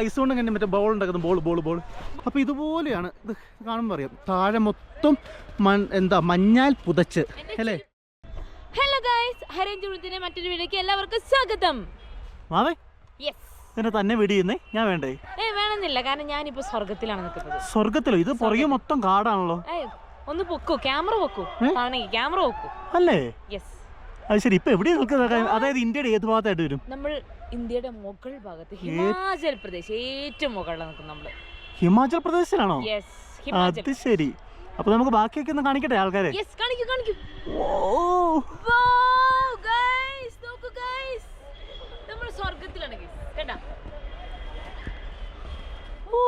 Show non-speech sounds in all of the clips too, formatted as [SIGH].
Ice കൊണ്ട് എങ്ങനെ മറ്റേ ബോൾ ഉണ്ടാക്കുന്ന ബോൾ ബോൾ ബോൾ അപ്പോൾ ഇതുപോലെയാണ് ഇത് കാണുമ്പോൾ അറിയാം. താഴെ മൊത്തം എന്താ മഞ്ഞാൽ പുതച്ച്. അല്ലേ? ഹലോ ഗൈസ് ഹരേഞ്ചുളത്തിന്റെ മറ്റൊരു വീഡിയോക്ക് എല്ലാവർക്കും സ്വാഗതം. മാവേ? യെസ് എന്നെ തന്നെ വെടിയുന്നേ. ഞാൻ വേണ്ടേ? ഏ വേണമെന്നില്ല. കാരണം ഞാനിപ്പോ സ്വർഗത്തിലാണ് നിൽക്കുന്നത്. സ്വർഗത്തിലോ ഇത് പുറകെ മൊത്തം കാടാണല്ലോ. ഒന്ന് പൊക്കൂ? ക്യാമറ പൊക്കൂ? ഏ? ക്യാമറ പൊക്കൂ? അല്ലേ? യെസ് അത് ശരി. ഇപ്പൊ എവിടെ നിൽക്കുന്നത്? അതായത് ഇന്ത്യയുടെ ഏത് ഭാഗത്തായിട്ട് വരും? നമ്മൾ ഇന്ത്യയുടെ മുകൾ ഭാഗത്ത് ഹിമാചൽ പ്രദേശ്. ഏറ്റവും മുകളിലാണ് നിൽക്കുന്നത് നമ്മൾ ഹിമാചൽ പ്രദേശിലാണോ? അത് ശരി. അപ്പൊ നമുക്ക് ബാക്കിയൊക്കെ ഒന്ന് കാണിക്കട്ടെ ആൾക്കാരെ? നമ്മൾ സ്വർഗത്തിലാണ് ഊ.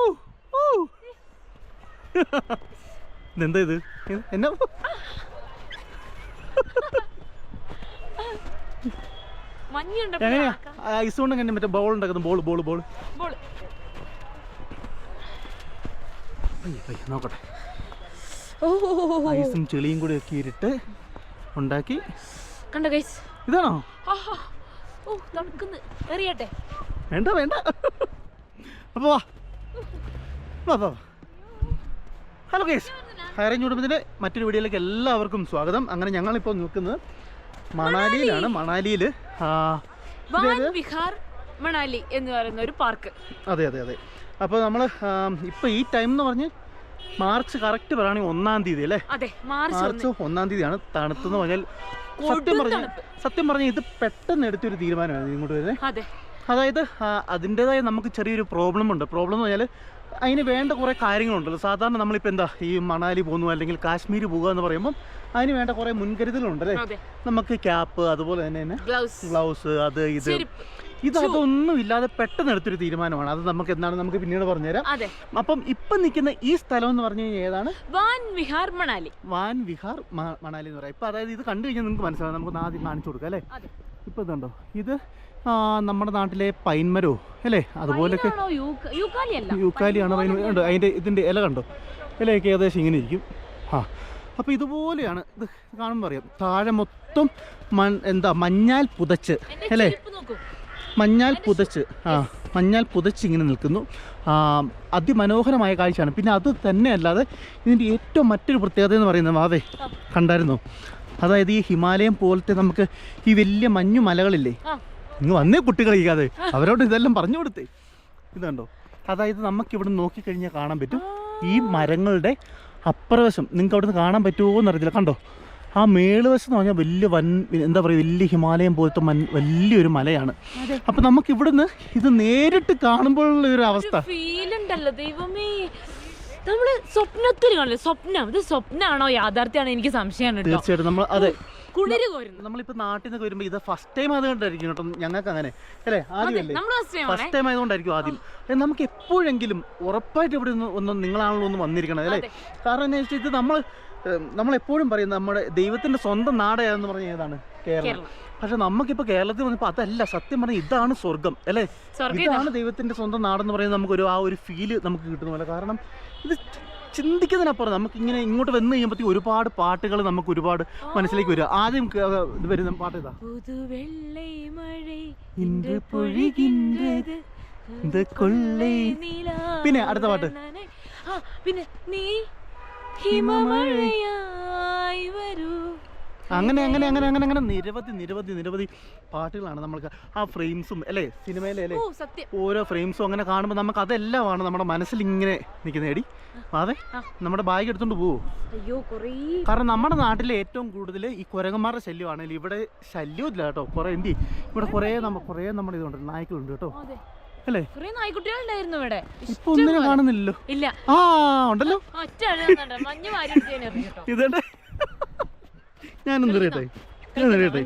[LAUGHS] ഇതെന്താ ഇത്? ഇത് എന്നാ? [LAUGHS] മഞ്ഞുണ്ട് എങ്ങനെയാ? ഐസ് കൊണ്ട് എങ്ങനെ മറ്റേ ബോൾ ഉണ്ടാക്കുന്നത്? ബോൾ ബോൾ ബോൾ ബോൾ നോക്കട്ടെ. ഐസും ചെളിയും കൂടി ഒക്കെ ഇരിട്ട് ഉണ്ടാക്കി. കണ്ടോ ഗൈസ് ഇതാണോ? ഓ തണുക്കുന്നു. എറിയട്ടെ. വേണ്ട വേണ്ട. അപ്പോൾ വാ. വാ വാ ഹലോ ഗൈസ് ഹയറിൻ കുടുംബത്തിന്റെ മറ്റൊരു വീഡിയോയിലേക്ക് എല്ലാവർക്കും സ്വാഗതം. അങ്ങനെ ഞങ്ങളിപ്പോൾ നിൽക്കുന്നത് മണാലിയിലാണ് മണാലിയിൽ മണാലി എന്ന് പറയുന്ന ഒരു പാർക്ക്. അതെ അതെ അതെ. അപ്പോൾ നമ്മൾ ഇപ്പോൾ ഈ ടൈം എന്ന് പറഞ്ഞ് മാർച്ച് കറക്റ്റ് പറയുകയാണെങ്കിൽ ഒന്നാം തീയതി അല്ലേ? അതെ മാർച്ച് ഒന്നാം. തീയതിയാണ് തണുത്തെന്ന് പറഞ്ഞാൽ സത്യം പറഞ്ഞ സത്യം പറഞ്ഞാൽ ഇത് പെട്ടെന്ന് എടുത്തൊരു തീരുമാനമാണ് ഇങ്ങോട്ട് വരുന്നത് അതെ. അതായത് അതിന്റേതായ നമുക്ക് ചെറിയൊരു പ്രോബ്ലം ഉണ്ട്. പ്രോബ്ലം എന്ന് പറഞ്ഞാൽ അതിന് വേണ്ട കുറേ കാര്യങ്ങളുണ്ടല്ലോ. സാധാരണ നമ്മളിപ്പോൾ എന്താ ഈ മണാലി പോകുന്നു അല്ലെങ്കിൽ കാശ്മീർ പോകുക എന്ന് പറയുമ്പോൾ അതിന് വേണ്ട കുറേ മുൻകരുതലുണ്ട് അല്ലേ? നമുക്ക് ക്യാപ്പ് അതുപോലെ തന്നെ തന്നെ ഗ്ലൗസ് അത് ഇത്. ഇത് അതൊന്നും ഇല്ലാതെ പെട്ടെന്ന് എടുത്തൊരു തീരുമാനമാണ്. അത് നമുക്ക് എന്താണ് നമുക്ക് പിന്നീട് പറഞ്ഞുതരാം. അപ്പം ഇപ്പം നിൽക്കുന്ന ഈ സ്ഥലം എന്ന് പറഞ്ഞു കഴിഞ്ഞാൽ ഏതാണ്? വാൻ വിഹാർ മണാലി. വാൻ വിഹാർ മണാലി എന്ന് പറയാം. ഇപ്പം അതായത് ഇത് കണ്ടു കഴിഞ്ഞാൽ നിങ്ങൾക്ക് മനസ്സിലാവും. നമുക്ക് ആദ്യം കാണിച്ചു കൊടുക്കാം അല്ലേ? ഇപ്പം ഇതുണ്ടോ? ഇത് നമ്മുടെ നാട്ടിലെ പൈൻമരോ അല്ലേ? അതുപോലൊക്കെ യൂക്കാലിയാണ് പൈൻ ഉണ്ട്. അതിന്റെ ഇതിന്റെ ഇല കണ്ടോ? ഇലയൊക്കെ ഏകദേശം ഇങ്ങനെ ഇരിക്കും. ആ. അപ്പോൾ ഇതുപോലെയാണ്. ഇത് കാണുമ്പോൾ അറിയാം. താഴെ മൊത്തം മൺ എന്താ മഞ്ഞാൽ പുതച്ച് അല്ലേ? മഞ്ഞാൽ പുതച്ച് ആ. മഞ്ഞാൽ പുതച്ച് ഇങ്ങനെ നിൽക്കുന്നു. ആ, അതിമനോഹരമായ കാഴ്ചയാണ്. പിന്നെ അത് തന്നെ അല്ലാതെ ഇതിന്റെ ഏറ്റവും മറ്റൊരു പ്രത്യേകത എന്ന് പറയുന്നത് വാവേ കണ്ടായിരുന്നു കണ്ടായിരുന്നോ? അതായത് ഈ ഹിമാലയം പോലത്തെ നമുക്ക് ഈ വലിയ മഞ്ഞു മലകളില്ലേ? ആ വന്നേ കുട്ടികൾ ഇരിക്കാതെ അവരോട് ഇതെല്ലാം പറഞ്ഞു കൊടുത്തേ. ഇതുണ്ടോ കണ്ടോ? അതായത് നമുക്ക് ഇവിടെ നോക്കിക്കഴിഞ്ഞാൽ കാണാൻ പറ്റും ഈ മരങ്ങളുടെ അപ്പുറവശം നിങ്ങൾക്ക് അവിടുന്ന് നിന്ന് കാണാൻ പറ്റുമോ എന്നറിയത്തില്ല. കണ്ടോ? ആ മേളുവശം എന്ന് പറഞ്ഞാൽ വലിയ വൻ എന്താ പറയുക വലിയ ഹിമാലയം പോലത്തെ മൻ വലിയൊരു മലയാണ്. അപ്പൊ നമുക്ക് ഇവിടുന്ന് ഇത് നേരിട്ട് കാണുമ്പോഴുള്ള ഒരു അവസ്ഥ. ദൈവമേ. നമ്മൾ സ്വപ്നത്തിൽ കാണില്ലേ സ്വപ്നം. ഇത് സ്വപ്നമാണോ യാഥാർത്ഥ്യമാണോ എനിക്ക് സംശയമാണ് തീർച്ചയായിട്ടും. നമ്മൾ അതെ. കുളിര് കോരുന്നു. നമ്മളിപ്പോൾ നാട്ടിൽ നിന്ന് വരുമ്പോ ഇത് ഫസ്റ്റ് ടൈം ആയതുകൊണ്ടായിരിക്കും കേട്ടോ ഞങ്ങൾക്ക് അങ്ങനെ. അല്ലേ? ആദ്യമല്ലേ? ഫസ്റ്റ് ടൈം ആയതുകൊണ്ടായിരിക്കും ആദ്യം. നമുക്ക് എപ്പോഴെങ്കിലും ഉറപ്പായിട്ട് ഇവിടെ നിന്ന് ഒന്ന് നിങ്ങളാണല്ലോ ഒന്ന് വന്നിരിക്കണം അല്ലേ? കാരണം എന്താ വെച്ചാൽ ഇത് നമ്മൾ നമ്മളെപ്പോഴും പറയും നമ്മുടെ ദൈവത്തിന്റെ സ്വന്തം നാടാണെന്ന് പറഞ്ഞ ഏതാണ്? കേരളം. പക്ഷെ നമുക്കിപ്പോ കേരളത്തിൽ വന്നപ്പോ അതല്ല സത്യം പറഞ്ഞ ഇതാണ് സ്വർഗം അല്ലേ? ഇതാണ് ദൈവത്തിന്റെ സ്വന്തം നാടെന്ന് പറയുന്നത് നമുക്ക് ഒരു ആ ഒരു ഫീൽ നമുക്ക് കിട്ടുന്ന പോലെ. കാരണം ഇത് ചിന്തിക്കുന്നതിനപ്പുറം നമുക്ക് ഇങ്ങനെ ഇങ്ങോട്ട് വന്നു കഴിയുമ്പോഴത്തേക്ക് ഒരുപാട് പാട്ടുകൾ നമുക്ക് ഒരുപാട് മനസ്സിലേക്ക് വരിക. ആദ്യം വരുന്ന പാട്ട് ഇതാ. പിന്നെ അടുത്ത പാട്ട്. പിന്നെ നീ ഹിമമഴയാ. അങ്ങനെ അങ്ങനെ അങ്ങനെ അങ്ങനെ അങ്ങനെ നിരവധി നിരവധി നിരവധി പാട്ടുകളാണ് നമ്മൾക്ക് ആ ഫ്രെയിംസും അല്ലേ സിനിമയിലെ അല്ലേ? ഓരോ ഫ്രെയിംസും അങ്ങനെ കാണുമ്പോൾ നമുക്ക് അതെല്ലാമാണ് നമ്മുടെ മനസ്സിൽ ഇങ്ങനെ നിൽക്കുന്ന എടി അതെ നമ്മുടെ ബാഗ് എടുത്തോണ്ട് പോവോ? അയ്യോ കൊറേ. കാരണം നമ്മുടെ നാട്ടിലെ ഏറ്റവും കൂടുതൽ ഈ കുരങ്ങന്മാരുടെ ശല്യമാണെങ്കിൽ ഇവിടെ ശല്യമില്ല കേട്ടോ. കുറേ എന്തി ഇവിടെ കുറേ നമ്മ കുറേ നമ്മുടെ ഇതുണ്ട് നായ്ക്കളുണ്ട് കേട്ടോ. അല്ലേ? കൊറേ നായ്ക്കുട്ടികളുണ്ടായിരുന്നു ഇവിടെ. ഇപ്പൊ ഒന്നിനും കാണുന്നില്ലല്ലോ. ഇല്ല. ആ ഉണ്ടല്ലോ. ഒറ്റ അഴുകുന്നുണ്ട് മഞ്ഞ് വാരി എടുത്ത് ഞാൻ എറിയും കേട്ടോ ഇതേണ്ടേ ഞാനൊന്ന് അറിയട്ടെ? ഞാൻ അറിയട്ടെ.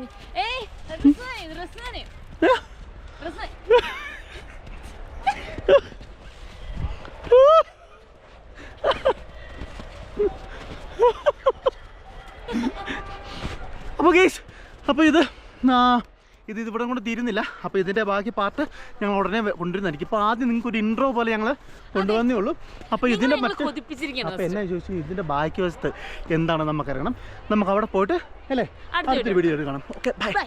അപ്പോൾ ഗേസ് അപ്പോൾ ഇത് ഇത് ഇവിടെ കൊണ്ട് തീരുന്നില്ല. അപ്പോൾ ഇതിന്റെ ബാക്കി പാർട്ട് ഞങ്ങൾ ഉടനെ കൊണ്ടുവരുന്നതായിരിക്കും. ഇപ്പോൾ ആദ്യം നിങ്ങൾക്ക് ഒരു ഇൻട്രോ പോലെ ഞങ്ങൾ കൊണ്ടുവന്നേ ഉള്ളൂ. അപ്പോൾ ഇതിന്റെ മറ്റ് അപ്പോൾ എന്നാ ചോദിച്ചു? ഇതിന്റെ ബാക്കി വശത്ത് എന്താണെന്ന് നമുക്കറിയണം. നമുക്ക് അവിടെ പോയിട്ട് അല്ലേ? അടുത്ത അടുത്തൊരു വീഡിയോ കാണാം. Okay bye